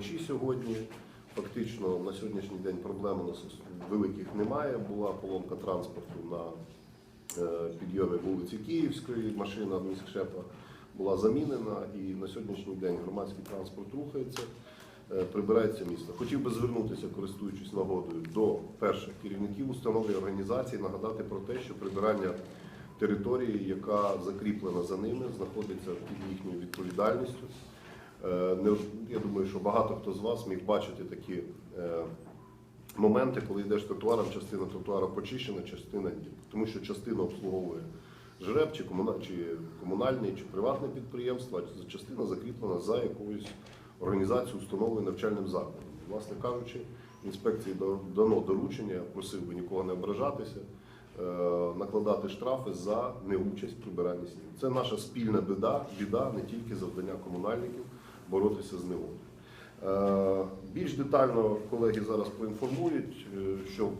вночі сьогодні. Фактично на сьогоднішній день проблем у нас великих немає. Була поломка транспорту на е, підйомі вулиці Київської, машина міськшепа була замінена і на сьогоднішній день громадський транспорт рухається, е, прибирається місто. Хотів би звернутися, користуючись нагодою, до перших керівників установ і організацій, нагадати про те, що прибирання території, яка закріплена за ними, знаходиться під їхньою відповідальністю. Не- Я думаю, що багато хто з вас міг бачити такі е, моменти, коли йдеш тротуаром, частина тротуара почищена, частина. Тому що частина обслуговує ЖРЕБ, чи, комуна, чи комунальне, чи приватне підприємство, а частина закріплена за якоюсь організацією, установою навчальним закладом. Власне кажучи, інспекції дано доручення, просив би нікого не ображатися, е, накладати штрафи за неучасть в прибиранні снігу. Це наша спільна біда, біда, не тільки завдання комунальників боротися з негодою. Е, Більш детально колеги зараз поінформують, е, що